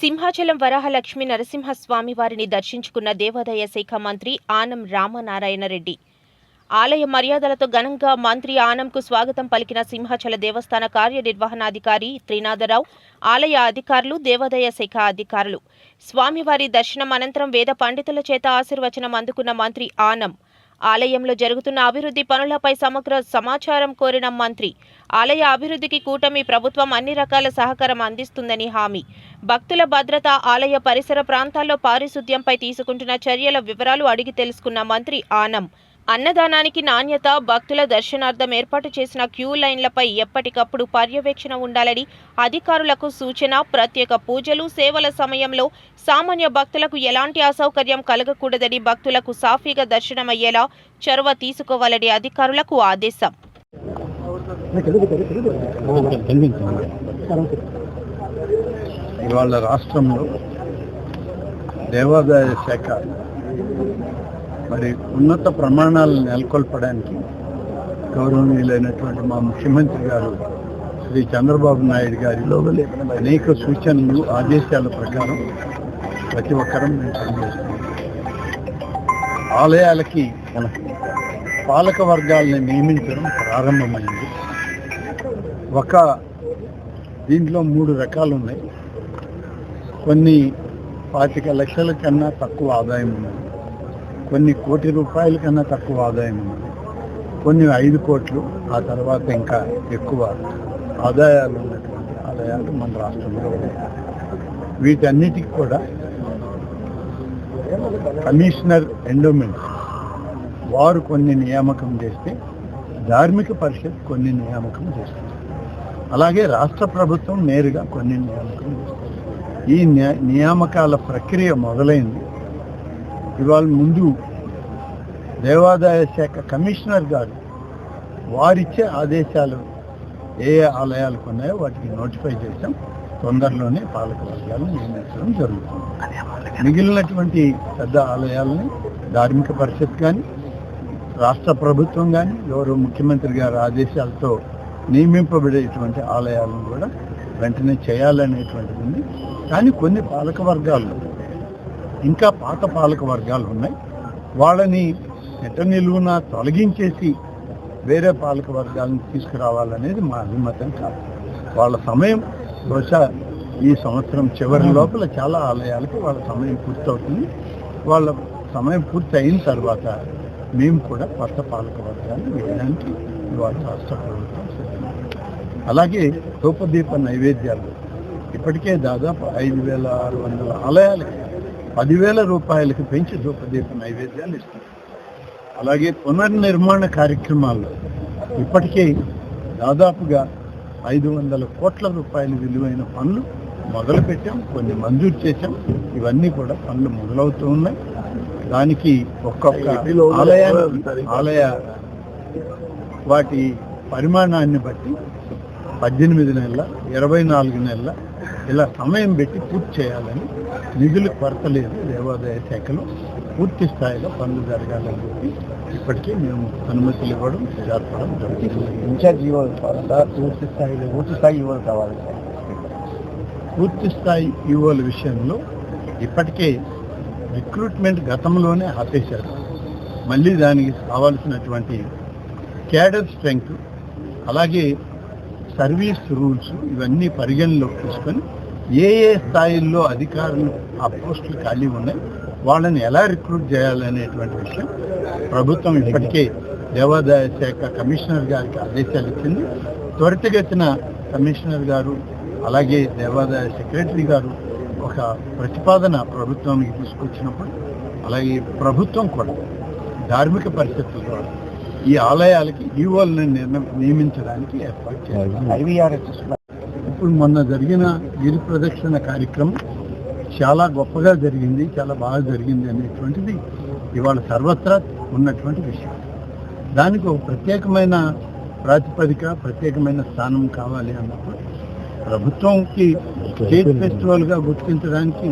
సింహాచలం వరాహలక్ష్మి నరసింహస్వామి వారిని దర్శించుకున్న దేవాదాయ శాఖ మంత్రి ఆనం రామనారాయణ రెడ్డి. ఆలయ మర్యాదలతో ఘనంగా మంత్రి ఆనంకు స్వాగతం పలికిన సింహాచల దేవస్థాన కార్యనిర్వహణాధికారి త్రినాథరావు ఆలయ అధికారులు దేవాదాయ శాఖ అధికారులు. స్వామివారి దర్శనం అనంతరం వేద పండితుల చేత ఆశీర్వచనం అందుకున్న మంత్రి ఆనం ఆలయంలో జరుగుతున్న అభివృద్ధి పనులపై సమగ్ర సమాచారం కోరిన మంత్రి ఆలయ అభివృద్ధికి కూటమి ప్రభుత్వం అన్ని రకాల సహకారం అందిస్తుందని హామీ. భక్తుల భద్రత ఆలయ పరిసర ప్రాంతాల్లో పారిశుద్ధ్యంపై తీసుకుంటున్న చర్యల వివరాలు అడిగి తెలుసుకున్న మంత్రి ఆనం అన్నదానానికి నాణ్యత భక్తుల దర్శనార్థం ఏర్పాటు చేసిన క్యూ లైన్లపై ఎప్పటికప్పుడు పర్యవేక్షణ ఉండాలని అధికారులకు సూచన ప్రత్యేక పూజలు సేవల సమయంలో సామాన్య భక్తులకు ఎలాంటి అసౌకర్యం కలగకూడదని భక్తులకు సాఫీగా దర్శనమయ్యేలా చొరవ తీసుకోవాలని అధికారులకు ఆదేశం. ఇవాళ రాష్ట్రంలో దేవాదాయ శాఖ మరి ఉన్నత ప్రమాణాలను నెలకొల్పడానికి గౌరవనీయులైనటువంటి మా ముఖ్యమంత్రి గారు శ్రీ చంద్రబాబు నాయుడు గారి అనేక సూచనలు ఆదేశాల ప్రకారం ప్రతి ఒక్కరం మేము పనిచేస్తున్నాం. ఆలయాలకి పాలక వర్గాల్ని నియమించడం ప్రారంభమైంది. ఒక దీంట్లో మూడు రకాలు ఉన్నాయి కొన్ని పాతిక లక్షల కన్నా తక్కువ ఆదాయం ఉన్నది కొన్ని కోటి రూపాయల కన్నా తక్కువ ఆదాయం ఉన్నది కొన్ని ఐదు కోట్లు ఆ తర్వాత ఇంకా ఎక్కువ ఆదాయాలు ఉన్నటువంటి ఆదాయాలు మన రాష్ట్రంలో వీటన్నిటికి కూడా కమిషనర్ ఎండోమెంట్స్ వారు కొన్ని నియామకం చేస్తే ధార్మిక పరిషత్ కొన్ని నియామకం చేస్తుంది. అలాగే రాష్ట్ర ప్రభుత్వం నేరుగా కొన్ని నియామకం చేస్తుంది. ఈ నియామకాల ప్రక్రియ మొదలైంది. ఇవాళ ముందు దేవాదాయ శాఖ కమిషనర్ గారు వారిచ్చే ఆదేశాలు ఏ ఏ ఆలయాలకు ఉన్నాయో వాటికి నోటిఫై చేశాం. తొందరలోనే పాలక వర్గాలను నియమించడం జరుగుతుంది. మిగిలినటువంటి పెద్ద ఆలయాలని ధార్మిక పరిషత్ కానీ రాష్ట్ర ప్రభుత్వం కానీ ఎవరు ముఖ్యమంత్రి గారి ఆదేశాలతో నియమింపబడేటువంటి ఆలయాలను కూడా వెంటనే చేయాలనేటువంటిది ఉంది. కానీ కొన్ని పాలక వర్గాలు ఇంకా పాత పాలక వర్గాలు ఉన్నాయి. వాళ్ళని నెట్ట నిలువున తొలగించేసి వేరే పాలక వర్గాలను తీసుకురావాలనేది మా అభిమతం కాదు. వాళ్ళ సమయం బహుశా ఈ సంవత్సరం చివరి లోపల చాలా ఆలయాలకి వాళ్ళ సమయం పూర్తవుతుంది. వాళ్ళ సమయం పూర్తి అయిన తర్వాత మేము కూడా కొత్త పాలక వర్గాన్ని వేయడానికి ఇవాళ రాష్ట్ర ప్రభుత్వం. అలాగే ధూపదీప నైవేద్యాలు. ఇప్పటికే దాదాపు ఐదు వేల ఆరు వందల ఆలయాలకి పదివేల రూపాయలకి పెంచి ధూపదీప నైవేద్యాలు ఇస్తారు అలాగే పునర్నిర్మాణ కార్యక్రమాల్లో ఇప్పటికే దాదాపుగా ఐదు వందల కోట్ల రూపాయల విలువైన పనులు మొదలు పెట్టాం కొన్ని మంజూరు చేశాం. ఇవన్నీ కూడా పనులు మొదలవుతూ ఉన్నాయి. దానికి ఒక్కొక్క ఆలయాన్ని ఆలయ వాటి పరిమాణాన్ని బట్టి పద్దెనిమిది నెలల ఇరవై నాలుగు నెలల ఇలా సమయం పెట్టి పూర్తి చేయాలని నిధులు కొరత లేదు దేవాదాయ శాఖలో. పూర్తి స్థాయిలో పనులు జరగాలని చెప్పి ఇప్పటికే మేము అనుమతులు ఇవ్వడం జరపడం జరుగుతుంది. ఇన్ఛార్జ్ ఇవ్వాలి పూర్తి స్థాయిలో పూర్తి స్థాయి ఇవ్వాలి కావాలి పూర్తి స్థాయి ఈవోల విషయంలో ఇప్పటికే రిక్రూట్మెంట్ గతంలోనే ఆపేశారు. మళ్ళీ దానికి కావాల్సినటువంటి క్యాడర్ స్ట్రెంగ్త్ అలాగే సర్వీస్ రూల్స్ ఇవన్నీ పరిగణలోకి తీసుకొని ఏ ఏ స్థాయిల్లో అధికారులు ఆ పోస్టులు ఖాళీ ఉన్నాయి వాళ్ళని ఎలా రిక్రూట్ చేయాలనేటువంటి విషయం ప్రభుత్వం ఇప్పటికే దేవాదాయ శాఖ కమిషనర్ గారికి ఆదేశాలు ఇచ్చింది. త్వరితగతిన కమిషనర్ గారు అలాగే దేవాదాయ సెక్రటరీ గారు ఒక ప్రతిపాదన ప్రభుత్వానికి తీసుకొచ్చినప్పుడు అలాగే ప్రభుత్వం కూడా ధార్మిక పరిస్థితుల ద్వారా ఈ ఆలయాలకి ఈవోలను నిర్ణయం నియమించడానికి ఏర్పాటు చేయాలి ఐవీఆర్ఎస్ ఇప్పుడు మొన్న జరిగిన గిరి ప్రదక్షిణ కార్యక్రమం చాలా గొప్పగా జరిగింది చాలా బాగా జరిగింది అనేటువంటిది ఇవాళ సర్వత్రా ఉన్నటువంటి విషయం. దానికి ఒక ప్రత్యేకమైన ప్రాతిపదిక ప్రత్యేకమైన స్థానం కావాలి అన్నప్పుడు ప్రభుత్వంకి స్టేట్ ఫెస్టివల్గా గుర్తించడానికి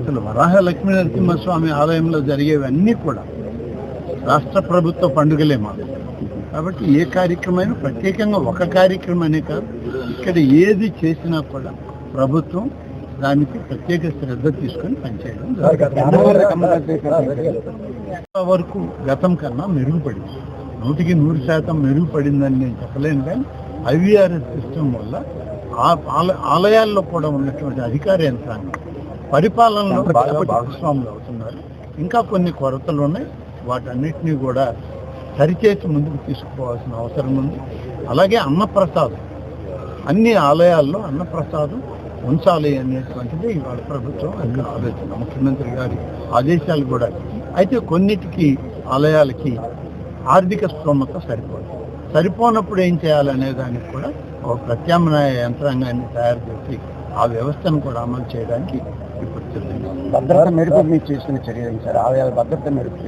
అసలు వరాహ లక్ష్మీ నరసింహస్వామి ఆలయంలో జరిగేవన్నీ కూడా రాష్ట్ర ప్రభుత్వ పండుగలే మాకు. కాబట్టి ఏ కార్యక్రమైనా ప్రత్యేకంగా ఒక కార్యక్రమం అనే కాదు ఇక్కడ ఏది చేసినా కూడా ప్రభుత్వం దానికి ప్రత్యేక శ్రద్ధ తీసుకొని పనిచేయడం వరకు గతం కన్నా మెరుగుపడింది. నూటికి నూరు శాతం మెరుగుపడిందని నేను చెప్పలేను కానీ ఐవీఆర్ఎస్ సిస్టమ్ వల్ల ఆలయాల్లో కూడా ఉన్నటువంటి అధికార యంత్రాంగం పరిపాలనలో భాగస్వాములు అవుతున్నారు. ఇంకా కొన్ని కొరతలు ఉన్నాయి. వాటన్నిటినీ కూడా సరిచేసి ముందుకు తీసుకుపోవాల్సిన అవసరం ఉంది. అలాగే అన్నప్రసాదం. అన్ని ఆలయాల్లో అన్నప్రసాదం ఉంచాలి అనేటువంటిది ఇవాళ ప్రభుత్వం యొక్క ఆలోచన. ముఖ్యమంత్రి గారి ఆదేశాలు కూడా. అయితే కొన్నిటికి ఆలయాలకి ఆర్థిక స్తోమత సరిపోదు. సరిపోనప్పుడు ఏం చేయాలనే దానికి కూడా ఒక ప్రత్యామ్నాయ యంత్రాంగాన్ని తయారు చేసి ఆ వ్యవస్థను కూడా అమలు చేయడానికి ఇప్పుడు భద్రత మెరుపు మీరు చేసిన చర్యలు సార్. ఆలయాల భద్రత మెరుపు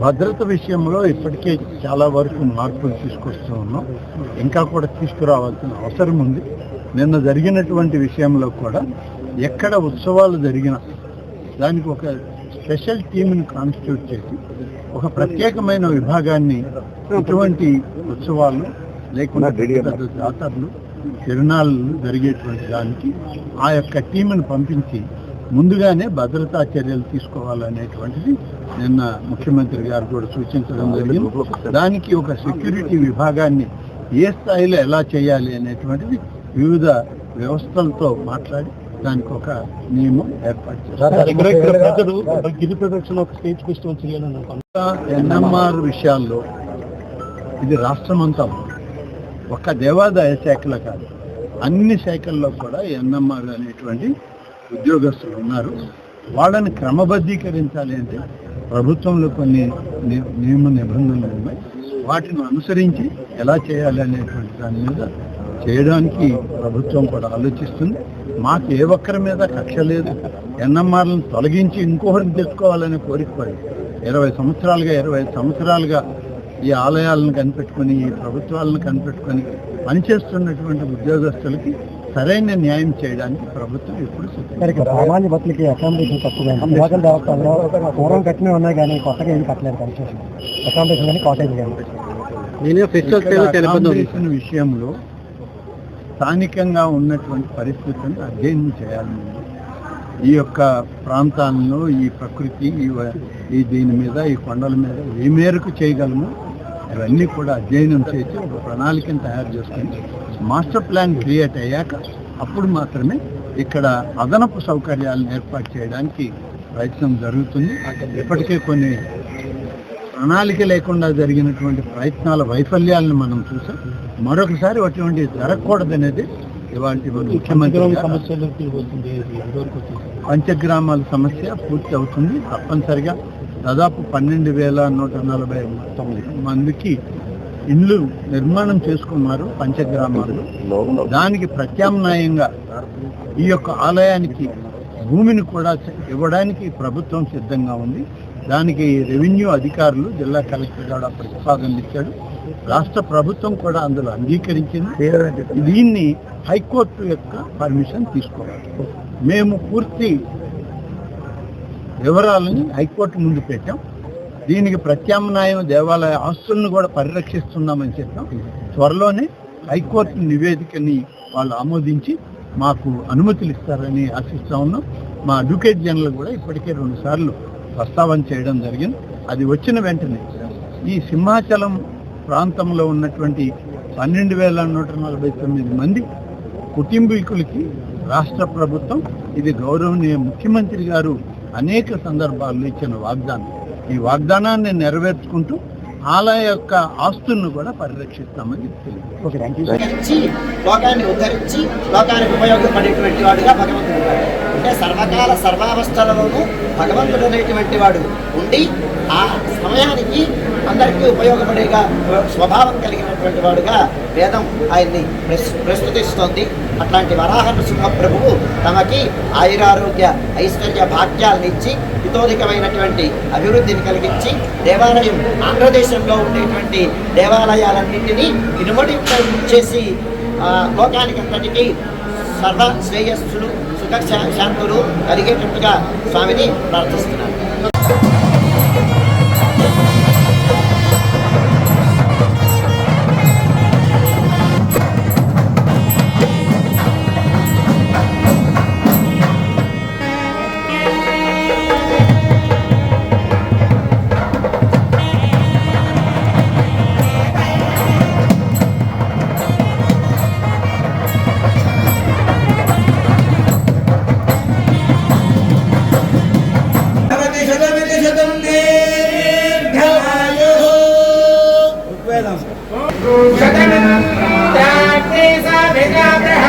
భద్రత విషయంలో ఇప్పటికే చాలా వరకు మార్పులు తీసుకొస్తూ ఉన్నాం. ఇంకా కూడా తీసుకురావాల్సిన అవసరం ఉంది. నిన్న జరిగినటువంటి విషయంలో కూడా ఎక్కడ ఉత్సవాలు జరిగినా దానికి ఒక స్పెషల్ టీంని కాన్స్టిట్యూట్ చేసి ఒక ప్రత్యేకమైన విభాగాన్ని ఇటువంటి ఉత్సవాలు లేకుండా జాతరలు తిరునాళ్ళు జరిగేటువంటి దానికి ఆ యొక్క టీంను పంపించి ముందుగానే భద్రతా చర్యలు తీసుకోవాలనేటువంటిది నిన్న ముఖ్యమంత్రి గారు కూడా సూచించడం జరిగింది. దానికి ఒక సెక్యూరిటీ విభాగాన్ని ఏ స్థాయిలో ఎలా చేయాలి అనేటువంటిది వివిధ వ్యవస్థలతో మాట్లాడి దానికి ఒక నియమం ఏర్పాటు చేస్తారు గిరి ప్రదక్షిణ ఒక స్టేజ్ ఫెస్టివల్ చేయాలని ఎన్ఎంఆర్ విషయాల్లో ఇది రాష్ట్రమంతా. ఉంది. ఒక్క దేవాదాయ శాఖలో కాదు అన్ని శాఖల్లో కూడా ఎన్ఎంఆర్ అనేటువంటి ఉద్యోగస్తులు ఉన్నారు. వాళ్ళని క్రమబద్ధీకరించాలి అంటే ప్రభుత్వంలో కొన్ని ని- నియమ నిబంధనలు ఉన్నాయి. వాటిని అనుసరించి ఎలా చేయాలి అనేటువంటి దాని మీద చేయడానికి ప్రభుత్వం కూడా ఆలోచిస్తుంది. మాకు ఏ ఒక్కరి మీద కక్ష లేదు. ఎన్ఎంఆర్లను తొలగించి ఇంకొకరిని తెచ్చుకోవాలనే కోరిక పడి ఇరవై సంవత్సరాలుగా ఇరవై ఐదు సంవత్సరాలుగా ఈ ఆలయాలను కనిపెట్టుకొని ఈ ప్రభుత్వాలను కనిపెట్టుకొని పనిచేస్తున్నటువంటి ఉద్యోగస్తులకి సరైన న్యాయం చేయడానికి ప్రభుత్వం ఎప్పుడు సిద్ధంగా సామాన్య భక్తులకి అకామిడేషన్ తక్కువ. పూర్వం కట్టినవి ఉన్నాయి కానీ కొత్తగా ఏం కట్టలేదు కన్స్ట్రక్షన్ అకామిడేషన్ కానీ కాటేజ్ కానీ. నేనే accommodation విషయంలో స్థానికంగా ఉన్నటువంటి పరిస్థితులను అధ్యయనం చేయాలి. ఈ యొక్క ప్రాంతాలను ఈ ప్రకృతి ఈ దీని మీద ఈ కొండల మీద ఏ మేరకు చేయగలము ఇవన్నీ కూడా అధ్యయనం చేసి ఒక ప్రణాళికను తయారు చేసుకొని మాస్టర్ ప్లాన్ క్రియేట్ అయ్యాక అప్పుడు మాత్రమే ఇక్కడ అదనపు సౌకర్యాలను ఏర్పాటు చేయడానికి ప్రయత్నం జరుగుతుంది. ఇప్పటికే కొన్ని ప్రణాళిక లేకుండా జరిగినటువంటి ప్రయత్నాల వైఫల్యాలను మనం చూసాం. మరొకసారి అటువంటి జరగకూడదనేది ఇవాళ ముఖ్యమంత్రి గారు పంచగ్రామాల సమస్య పూర్తి అవుతుంది. తప్పనిసరిగా దాదాపు పన్నెండు వేల నూట నలభై మందికి ఇండ్లు నిర్మాణం చేసుకున్నారు పంచగ్రామాలు. దానికి ప్రత్యామ్నాయంగా ఈ యొక్క ఆలయానికి భూమిని కూడా ఇవ్వడానికి ప్రభుత్వం సిద్ధంగా ఉంది. దానికి రెవెన్యూ అధికారులు జిల్లా కలెక్టర్ కూడా ప్రతిపాదనలు ఇచ్చాడు. రాష్ట్ర ప్రభుత్వం కూడా అందులో అంగీకరించింది. దీన్ని హైకోర్టు యొక్క పర్మిషన్ తీసుకోవాలి. మేము పూర్తి వివరాలని హైకోర్టు ముందు పెట్టాం. దీనికి ప్రత్యామ్నాయం దేవాలయ ఆస్తులను కూడా పరిరక్షిస్తున్నామని చెప్పాం. త్వరలోనే హైకోర్టు నివేదికని వాళ్ళు ఆమోదించి మాకు అనుమతులు ఇస్తారని ఆశిస్తా ఉన్నాం. మా అడ్వకేట్ జనరల్ కూడా ఇప్పటికే రెండుసార్లు ప్రస్తావన చేయడం జరిగింది. అది వచ్చిన వెంటనే ఈ సింహాచలం ప్రాంతంలో ఉన్నటువంటి పన్నెండు వేల నూట నలభై తొమ్మిది మంది కుటుంబీకులకి రాష్ట్ర ప్రభుత్వం ఇది గౌరవనీయ ముఖ్యమంత్రి గారు అనేక సందర్భాల్లో ఇచ్చిన వాగ్దానం. ఈ వాగ్దానాన్ని నెరవేర్చుకుంటూ ఆలయ యొక్క ఆస్తులను కూడా పరిరక్షిస్తామని తెలియదు లోకాన్ని ఉద్ధరించి లోకానికి ఉపయోగపడేటువంటి వాడుగా భగవంతుడు. అంటే సర్వకాల సర్వావస్థలలోనూ భగవంతుడు అనేటువంటి వాడు ఉండి ఆ సమయానికి అందరికీ ఉపయోగపడేగా స్వభావం కలిగినటువంటి వాడుగా వేదం ఆయన్ని ప్రస్ ప్రస్తుతిస్తోంది. అట్లాంటి వరాహ నృసింహ ప్రభువు తమకి ఆయురారోగ్య ఐశ్వర్య భాగ్యాలను ఇచ్చి హితోధికమైనటువంటి అభివృద్ధిని కలిగించి దేవాలయం ఆంధ్రదేశంలో ఉండేటువంటి దేవాలయాలన్నింటినీ ఇనుమడి చేసి లోకానికి అంతటికీ సర్వ శ్రేయస్సులు సుఖ శాంతులు కలిగేటట్టుగా స్వామిని ప్రార్థిస్తున్నాను